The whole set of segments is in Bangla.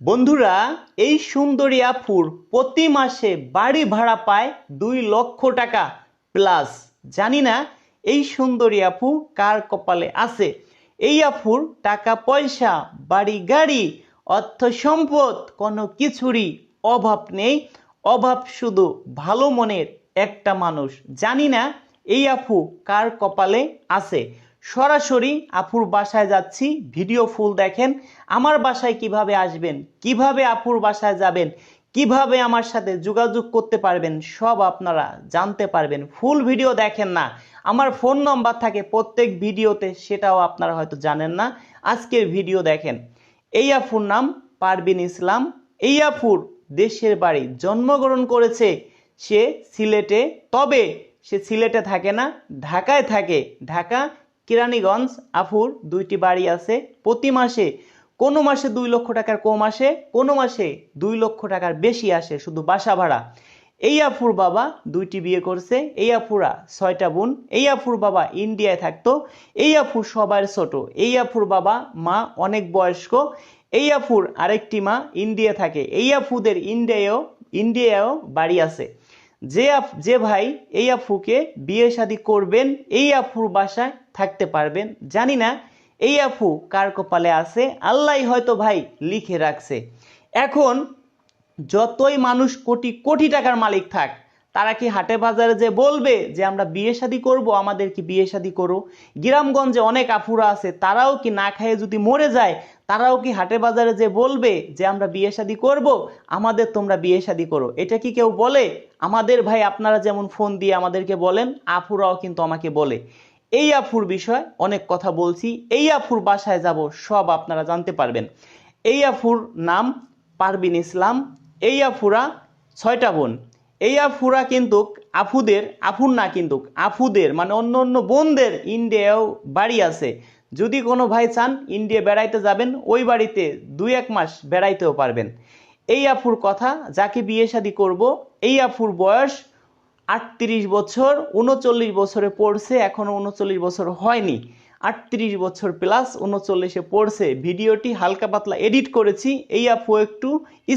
বন্ধুরা, এই সুন্দরী আফুর প্রতি মাসে বাড়ি ভাড়া পায় দুই লক্ষ টাকা। প্লাস, জানি না এই সুন্দরী আপু কার কপালে আছে? এই আফুর টাকা পয়সা, বাড়ি গাড়ি, অর্থ সম্পদ কোনো কিছুরই অভাব নেই। অভাব শুধু ভালো মনের একটা মানুষ। জানি না এই আফু কার কপালে আছে? সরাসরি আপুর বাসায় যাচ্ছি, ভিডিও ফুল দেখেন, আমার বাসায় কীভাবে আসবেন, কীভাবে আপুর বাসায় যাবেন, কীভাবে আমার সাথে যোগাযোগ করতে পারবেন, সব আপনারা জানতে পারবেন। ফুল ভিডিও দেখেন না, আমার ফোন নম্বর থাকে প্রত্যেক ভিডিওতে, সেটাও আপনারা হয়তো জানেন না, আজকের ভিডিও দেখেন। এই আফুর নাম পারবিন ইসলাম, এই আফুর দেশের বাড়ি জন্মগ্রহণ করেছে, সে সিলেটে, তবে সে সিলেটে থাকে না, ঢাকায় থাকে, ঢাকা কিরানীগঞ্জ, আফুর দুইটি বাড়ি আছে। প্রতি মাসে, কোনো মাসে দুই লক্ষ টাকার কম আসে, কোনো মাসে দুই লক্ষ টাকার বেশি আসে শুধু বাসা ভাড়া। এই আফুর বাবা দুইটি বিয়ে করছে, এই আফুরা ছয়টা বোন, এই আফুর বাবা ইন্ডিয়ায় থাকতো, এই আফুর সবার ছোট, এই আফুর বাবা মা অনেক বয়স্ক, এই আফুর আরেকটি মা ইন্ডিয়া থাকে, এই আফুদের ইন্ডিয়ায়ও ইন্ডিয়ায়ও বাড়ি আছে। যে যে ভাই এই আফুকে বিয়ে শাদী করবেন, এই আফুর বাসায় থাকতে পারবেন। জানি না এই আফু কার কপালে আছে আল্লাহ হয়তো ভাই লিখে রাখছে। এখন যতই মানুষ কোটি কোটি টাকার মালিক থাক তারা কি হাটে বাজারে যে বলবে যে আমরা বিয়ে শাদী করব, আমাদের কি বিয়ে শাদী করো? গ্রামগঞ্জে অনেক আফুরা আছে, তারাও কি না খাইয়ে যদি মরে যায়, তারাও কি হাটে বাজারে যে বলবে যে আমরা বিয়ে শাদী করব, আমাদের তোমরা বিয়ে শাদী করো? এটা কি কেউ বলে? আমাদের ভাই আপনারা যেমন ফোন দিয়ে আমাদেরকে বলেন আফুরাও কিন্তু আমাকে বলে। এই আফুর বিষয় অনেক কথা বলছি, এই আফুর বাসায় যাব, সব আপনারা জানতে পারবেন। এই আফুর নাম পারবিন ইসলাম, এই আফুরা ছয়টা বোন। এই আফুরা কিন্তু আফুদের, আফুর না কিন্তু, আফুদের মানে অন্য অন্য বোনদের ইন্ডিয়াও বাড়ি আছে। যদি কোনো ভাই চান ইন্ডিয়া বেড়াইতে যাবেন, ওই বাড়িতে দুই এক মাস বেড়াইতেও পারবেন। এই আফুর কথা, যাকে বিয়ে শাদী করব, এই আফুর বয়স আটত্রিশ বছর উনচল্লিশ বছরে পড়ছে, এখনও উনচল্লিশ বছর হয়নি। আটত্রিশ বছর প্লাস উনচল্লিশে পড়ছে। ভিডিওটি হালকা পাতলা এডিট করেছি। এই আপু একটু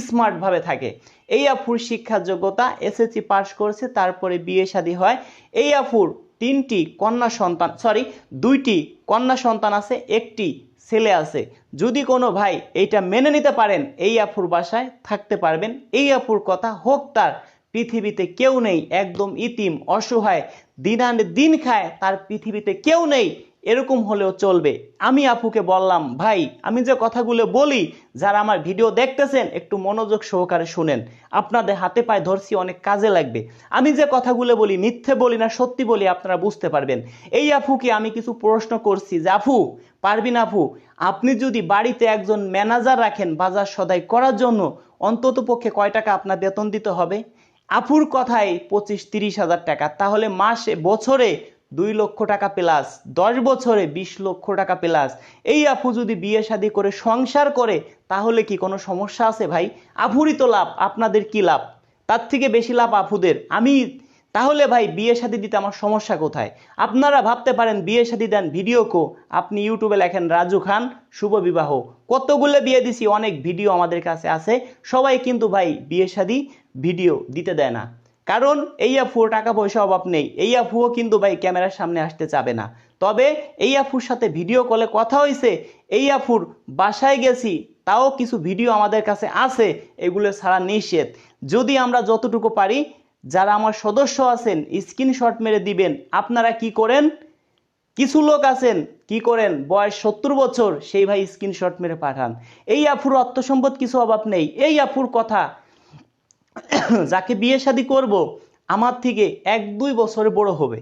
স্মার্টভাবে থাকে। এই আফুর শিক্ষার যোগ্যতা এসএসসি পাশ করেছে, তারপরে বিয়ে শাদী হয়। এই আফুর তিনটি কন্যা সন্তান সরি দুইটি কন্যা সন্তান আছে, একটি ছেলে আছে। যদি কোনো ভাই এইটা মেনে নিতে পারেন, এই আফুর বাসায় থাকতে পারবেন। এই আফুর কথা হোক তার, পৃথিবীতে কেউ নেই, একদম ইতিম, অসহায়, দিন আনে দিন খায়, তার পৃথিবীতে কেউ নেই। এরকম হলেও চলবে। আমি আপুকে বললাম, ভাই, আমি যে কথাগুলো বলি, যারা আমার ভিডিও দেখতেছেন, একটু মনোযোগ সহকারে শুনেন। আপনাদের হাতে পায়ে ধরছি, অনেক কাজে লাগবে। আমি যে কথাগুলো বলি, মিথ্যে বলি না, সত্যি বলি, আপনারা বুঝতে পারবেন। এই আফুকে আমি কিছু প্রশ্ন করছি যে আফু পারবিন আফু আপনি যদি বাড়িতে একজন ম্যানেজার রাখেন বাজার সদাই করার জন্য, অন্তত পক্ষে কয় টাকা আপনার বেতন দিতে হবে? আফুর কথায় পঁচিশ তিরিশ হাজার টাকা। তাহলে মাসে, বছরে দুই লক্ষ টাকা প্লাস দশ বছরে বিশ লক্ষ টাকা প্লাস এই আফু যদি বিয়ে শাদী করে, সংসার করে, তাহলে কি কোনো সমস্যা আছে ভাই? আফুরই তো লাভ, আপনাদের কি লাভ? তার থেকে বেশি লাভ আফুদের আমি, তাহলে ভাই বিয়ে শাদী দিতে আমার সমস্যা কোথায়? আপনারা ভাবতে পারেন, বিয়ে শাদি দেন ভিডিও কো। আপনি ইউটিউবে লেখেন, রাজু খান, শুভ বিবাহ। কতগুলো বিয়ে দিছি, অনেক ভিডিও আমাদের কাছে আছে। সবাই কিন্তু ভাই বিয়ে শাদি ভিডিও দিতে দেয় না। কারণ এই আফুর টাকা পয়সা অভাব নেই। এই আফুও কিন্তু ভাই ক্যামেরার সামনে আসতে চাবে না। তবে এই আফুর সাথে ভিডিও কলে কথা হয়েছে এই আফুর বাসায় গেছি, তাও কিছু ভিডিও আমাদের কাছে আছে, এগুলো ছাড়া নিষেধ। যদি আমরা যতটুকু পারি, যারা আমার সদস্য আছেন, স্ক্রিনশট মেরে দিবেন, আপনারা কি করেন? কিছু লোক আছেন, কি করেন? বয়স সত্তর বছর, সেই ভাই স্ক্রিনশট মেরে পাঠান। এই আফুর অর্থ সম্পদ কিছু অভাব নেই। এই আফুর কথা যাকে বিয়ে শাদি করব, আমার থেকে এক দুই বছরে বড় হবে।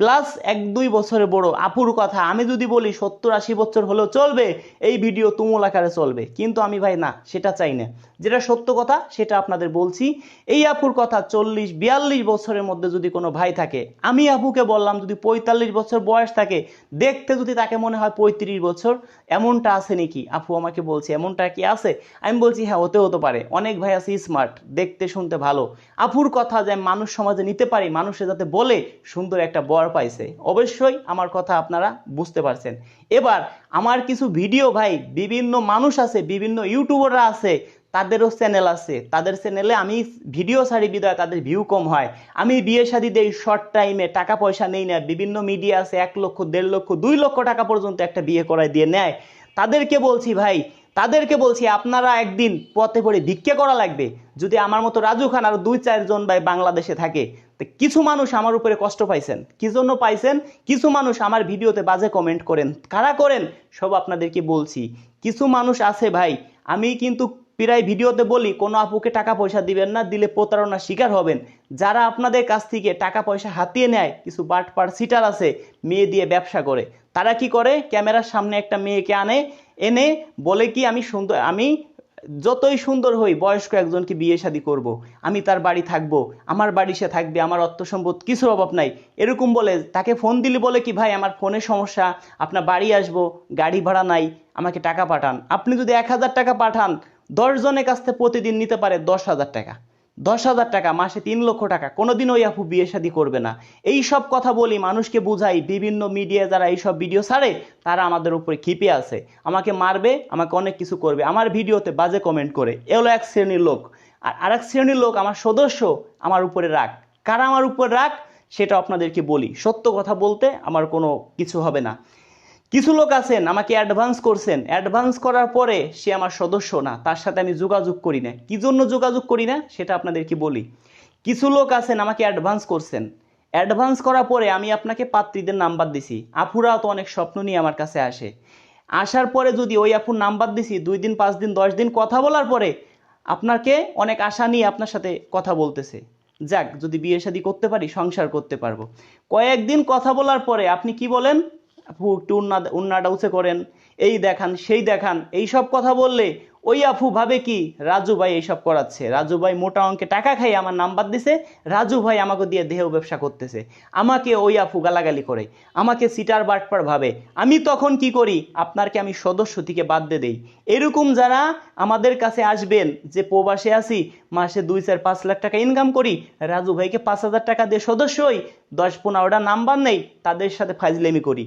প্লাস এক দুই বছরে বড়। আপুর কথা, আমি যদি বলি সত্তর আশি বছর হলেও চলবে, এই ভিডিও তুমুল আকারে চলবে। কিন্তু আমি ভাই, না, সেটা চাই না। যেটা সত্য কথা, সেটা আপনাদের বলছি। এই আপুর কথা চল্লিশ, বিয়াল্লিশ বছরের মধ্যে যদি কোনো ভাই থাকে, আমি আপুকে বললাম যদি পঁয়তাল্লিশ বছর বয়স থাকে, দেখতে যদি তাকে মনে হয় পঁয়ত্রিশ বছর, এমনটা আছে নাকি? আপু আমাকে বলছে, এমনটা কি আছে? আমি বলছি হ্যাঁ হতে হতে পারে। অনেক ভাই আছে স্মার্ট দেখতে শুনতে ভালো। আপুর কথা যে মানুষ সমাজে নিতে পারি, মানুষে যাতে বলে, সুন্দর একটা বর পাইছে। অবশ্যই আমার কথা আপনারা বুঝতে পারছেন। এবার, আমার কিছু ভিডিও ভাই, বিভিন্ন মানুষ আছে, বিভিন্ন ইউটিউবাররা আছে তাদেরও চ্যানেল আছে। তাদের চ্যানেলে আমি ভিডিও ছাড়ি বিদায় তাদের ভিউ কম হয়। আমি বিয়ে শাদি দেই শর্ট টাইমে টাকা পয়সা নেই না, বিভিন্ন মিডিয়া আছে, এক লক্ষ, দেড় লক্ষ, দুই লক্ষ টাকা পর্যন্ত একটা বিয়ে করায় দিয়ে নেয়। তাদেরকে বলছি ভাই, তাদেরকে বলছি আপনারা একদিন পথে পড়ে ভিক্ষে করা লাগবে। যদি আমার মতো রাজু খান আর দুই চারজন ভাই বাংলাদেশে থাকে, তো কিছু মানুষ আমার উপরে কষ্ট পাইছেন। কি জন্য পাইছেন? কিছু মানুষ আমার ভিডিওতে বাজে কমেন্ট করেন। কারা করেন? সব আপনাদেরকে বলছি। কিছু মানুষ আছে ভাই, আমি কিন্তু প্রায় ভিডিওতে বলি, কোনো আপুকে টাকা পয়সা দিবেন না, দিলে প্রতারণার শিকার হবেন। যারা আপনাদের কাছ থেকে টাকা পয়সা হাতিয়ে নেয়, কিছু বাটপার সিটার আছে, মেয়ে দিয়ে ব্যবসা করে, তারা কি করে? ক্যামেরার সামনে একটা মেয়েকে আনে, এনে বলে কি, আমি সুন্দর, আমি যতই সুন্দর হই, বয়স্ক একজনকে বিয়ে শাদী করব। আমি তার বাড়ি থাকব। আমার বাড়ি সে থাকবে, আমার অর্থ সম্পদ কিছু অভাব নাই। এরকম বলে, তাকে ফোন দিলে বলে কি, ভাই, আমার ফোনের সমস্যা, আপনার বাড়ি আসব, গাড়ি ভাড়া নাই, আমাকে টাকা পাঠান। আপনি যদি এক হাজার টাকা পাঠান দশ জনের কাছ থেকে প্রতিদিন নিতে পারে দশ হাজার টাকা। দশ হাজার টাকা, মাসে তিন লক্ষ টাকা। কোনোদিন ওই আপু বিয়ে শাদী করবে না। এই সব কথা বলি মানুষকে বুঝাই, বিভিন্ন মিডিয়া যারা এইসব ভিডিও ছাড়ে, তারা আমাদের উপরে ক্ষিপে আছে। আমাকে মারবে, আমাকে অনেক কিছু করবে। আমার ভিডিওতে বাজে কমেন্ট করে। এ হলো এক শ্রেণির লোক। আর আরেক শ্রেণির লোক আমার সদস্য, আমার উপরে রাখ কারা আমার উপর রাখ সেটা আপনাদেরকে বলি। সত্য কথা বলতে আমার কোনো কিছু হবে না। কিছু লোক আছেন, আমাকে অ্যাডভান্স করছেন। অ্যাডভান্স করার পরে সে আমার সদস্য না, তার সাথে আমি যোগাযোগ করি না। কি জন্য যোগাযোগ করি না? সেটা আপনাদেরকে বলি। কিছু লোক আছেন, আমাকে অ্যাডভান্স করছেন। অ্যাডভান্স করার পরে আমি আপনাকে পাত্রীদের নাম্বার দিছি। আপুরাও তো অনেক স্বপ্ন নিয়ে আমার কাছে আসে। আসার পরে যদি ওই আপুর নাম্বার দিছি, দুই দিন, পাঁচ দিন, দশ দিন কথা বলার পরে আপনাকে অনেক আশা নিয়ে আপনার সাথে কথা বলতেছে। যাক, যদি বিয়ে শাদী করতে পারি, সংসার করতে পারব। কয়েকদিন কথা বলার পরে আপনি কি বলেন? আপু, একটু উন্না, উন্নাটা উঁচে করেন। এই দেখান, সেই দেখান। এই সব কথা বললে ওই আপু ভাবে কি, রাজু ভাই এইসব করাচ্ছে। রাজু ভাই মোটা অঙ্কে টাকা খাই আমার নাম্বার দিছে, রাজু ভাই আমাকে দিয়ে দেহ ব্যবসা করতেছে। আমাকে ওই আপু গালাগালি করে, আমাকে সিটার বাটপার ভাবে। আমি তখন কি করি, আপনারকে আমি সদস্য থেকে বাদ দিয়ে দেই। এরকম যারা আমাদের কাছে আসবেন, যে প্রবাসে আসি মাসে দুই চার পাঁচ লাখ টাকা ইনকাম করি, রাজু ভাইকে পাঁচ হাজার টাকা দিয়ে সদস্য হই দশ পনেরোটা নাম্বার নেই, তাদের সাথে ফাইজলেমি করি।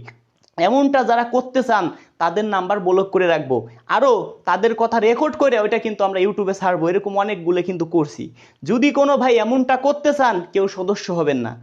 এমনটা যারা করতে চান, তাদের নাম্বার ব্লক করে রাখব। আরও তাদের কথা রেকর্ড করে ওইটা কিন্তু আমরা ইউটিউবে ছাড়বো। এরকম অনেকগুলো কিন্তু করছি যদি কোনো ভাই এমনটা করতে চান, কেউ সদস্য হবেন না।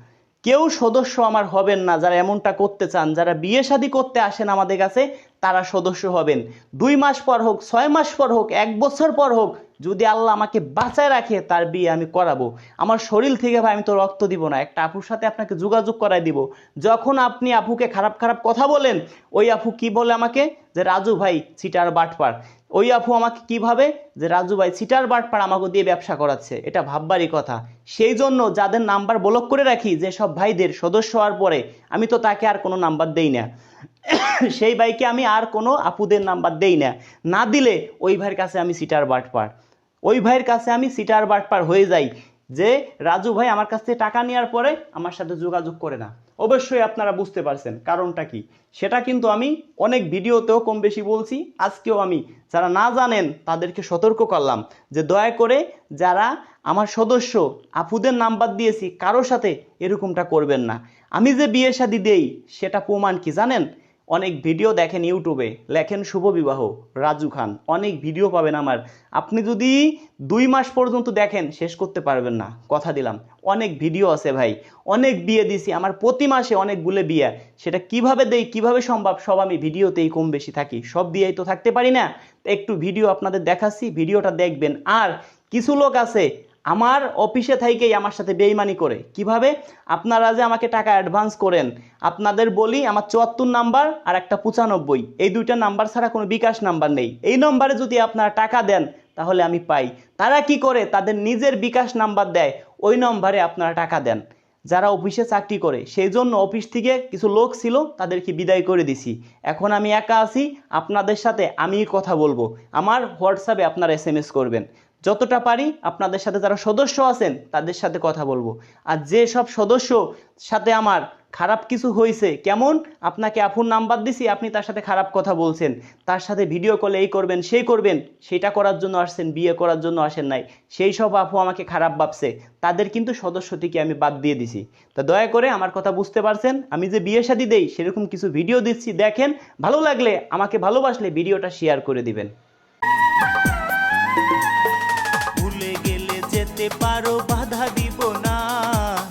কেউ সদস্য আমার হবেন না, যারা এমনটা করতে চান। যারা বিয়ে শাদী করতে আসেন আমাদের কাছে, তারা সদস্য হবেন। দুই মাস পর হোক, ছয় মাস পর হোক, এক বছর পর হোক যদি আল্লাহ আমাকে বাঁচায় রাখে, তার বিয়ে আমি করাবো। আমার শরীর থেকে ভাই, আমি তো রক্ত দিব না। একটা আপুর সাথে আপনাকে যোগাযোগ করাই দিব। যখন আপনি আপুকে খারাপ খারাপ কথা বলেন, ওই আপু কি বলে আমাকে? যে, রাজু ভাই চিটার বাটপার। ওই আপু আমাকে কি ভাবে? যে, রাজু ভাই চিটার বাটপার আমাকে দিয়ে ব্যবসা করাচ্ছে। এটা ভাববারই কথা। সেই জন্য যাদের নাম্বার ব্লক করে রাখি, যে সব ভাইদের সদস্য হওয়ার পরে, আমি তো তাকে আর কোনো নাম্বার দেই না। সেই ভাইকে আমি আর কোনো আপুদের নাম্বার দেই না। না দিলে ওই ভাইয়ের কাছে আমি সিটার বাটপার। ওই ভাইয়ের কাছে আমি সিটার বাটপার হয়ে যাই যে, রাজু ভাই আমার কাছ থেকে টাকা নেওয়ার পরে আমার সাথে যোগাযোগ করে না। অবশ্যই আপনারা বুঝতে পারছেন কারণটা কি। সেটা কিন্তু আমি অনেক ভিডিওতেও কম বেশি বলছি, আজকেও আমি। যারা না জানেন তাদেরকে সতর্ক করলাম যে, দয়া করে যারা আমার সদস্য, আপুদের নাম্বার দিয়েছি, কারোর সাথে এরকমটা করবেন না। আমি যে বিয়ে শাদি দেই, সেটা প্রমাণ কি জানেন? অনেক ভিডিও দেখেন ইউটিউবে, লেখেন শুভ বিবাহ, রাজু খান, অনেক ভিডিও পাবেন আমার। আপনি যদি দুই মাস পর্যন্ত দেখেন, শেষ করতে পারবেন না। কথা দিলাম, অনেক ভিডিও আছে ভাই, অনেক বিয়ে দিছি, আমার প্রতি মাসে অনেকগুলো বিয়ে। সেটা কীভাবে দেই, কীভাবে সম্ভব, সব আমি ভিডিওতেই কম বেশি থাকি। সব দিয়েই তো থাকতে পারি না। একটু ভিডিও আপনাদের দেখাচ্ছি ভিডিওটা দেখবেন। আর কিছু লোক আছে আমার অফিসে থাইকেই আমার সাথে বেইমানি করে। কীভাবে? আপনারা যে আমাকে টাকা অ্যাডভান্স করেন, আপনাদের বলি আমার চুয়াত্তর নাম্বার আর একটা পঁচানব্বই। এই দুইটা নাম্বার ছাড়া কোনো বিকাশ নাম্বার নেই। এই নম্বরে যদি আপনারা টাকা দেন, তাহলে আমি পাই। তারা কি করে? তাদের নিজের বিকাশ নাম্বার দেয়, ওই নম্বরে আপনারা টাকা দেন। যারা অফিসে চাকরি করে সেই জন্য অফিস থেকে কিছু লোক ছিল, তাদেরকে বিদায় করে দিছি। এখন আমি একা আছি, আপনাদের সাথে আমি কথা বলব। আমার হোয়াটসঅ্যাপে আপনারা এস করবেন। যতটা পারি আপনাদের সাথে যারা সদস্য আছেন, তাদের সাথে কথা বলব। আর যে সব সদস্য সাথে আমার খারাপ কিছু হয়েছে, কেমন? আপনাকে আফুর নাম্বার দিছি, আপনি তার সাথে খারাপ কথা বলছেন। তার সাথে ভিডিও কলে এই করবেন, সেই করবেন, সেটা করার জন্য আসছেন, বিয়ে করার জন্য আসেন নাই। সেই সব আপু আমাকে খারাপ ভাবছে। তাদের কিন্তু সদস্য থেকে আমি বাদ দিয়ে দিছি। তা দয়া করে আমার কথা বুঝতে পারছেন? আমি যে বিয়ে শাদী দেই, সেরকম কিছু ভিডিও দিচ্ছি, দেখেন, ভালো লাগলে আমাকে ভালোবাসলে ভিডিওটা শেয়ার করে দিবেন। যেতে পারো, বাধা দিব না।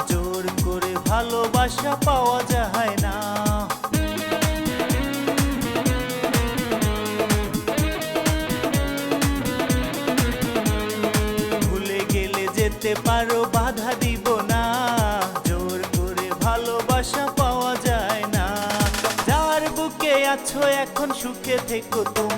জোর করে ভালোবাসা পাওয়া যায় না। ভুলে গেলে যেতে পারো, বাধা দিব না। জোর করে ভালোবাসা পাওয়া যায় না। যার বুকে আছো, এখন সুখে থেকো। তুমি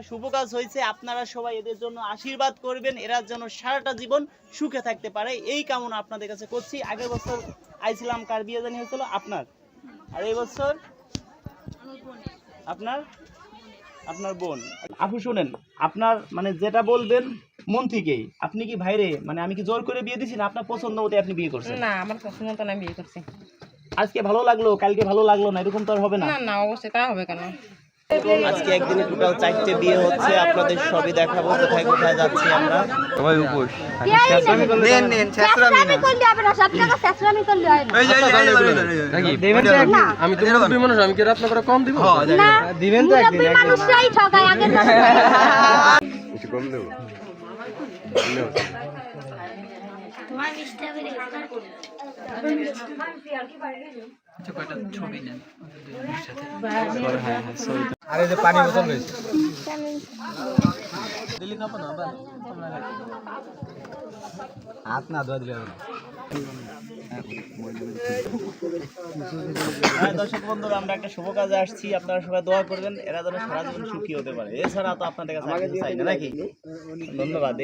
একটা শুভ কাজ হয়েছে। আপনারা সবাই এদের জন্য আশীর্বাদ করবেন। এরা যেন সারাটা জীবন সুখে থাকতে পারে। এই কামনা আপনাদের কাছে করছি। আগের বছর আইছিলাম কার বিয়ে জানি হয়েছিল? আপনার। আর এই বছর? আপনার? আপনার বোন। আপু শুনেন আপনার মানে যেটা বলবেন মন থেকেই। আপনি কি ভাইরে মানে আমি কি জোর করে বিয়ে দিছি না আপনার পছন্দ মতো আপনি বিয়ে করছেন? না আমার পছন্দ মতো আমি বিয়ে করছি। আজকে ভালো লাগল কালকে ভালো লাগল না এরকম তো আর হবে না। না না অবশ্যই তা হবে কেন? আজকে একদিনে টোটাল চারটে বিয়ে হচ্ছে আপনাদের সবই দেখাবো কোথায় কোথায় যাচ্ছি আমরা। সবাই উপোস। নেন নেন ছেঁচড়ামি করলে হবে না সব জায়গায় ছেঁচড়ামি করলে হয় না এই এই যে, এই যে, আমি তো মুরব্বী মানুষ আমি কি রাত করে কম দিব? না মুরব্বী মানুষরাই ঠকায় আগে আরে যে পানি বোতল রয়েছে। হাত না ধোয়া দিলে না। হ্যাঁ দর্শক বন্ধুরা, আমরা একটা শুভ কাজে আসছি। আপনারা সবাই দোয়া করবেন, এরা যেন সারা জীবন সুখী হতে পারে। এছাড়া তো আপনাদের কাছে চাই না নাকি? ধন্যবাদ।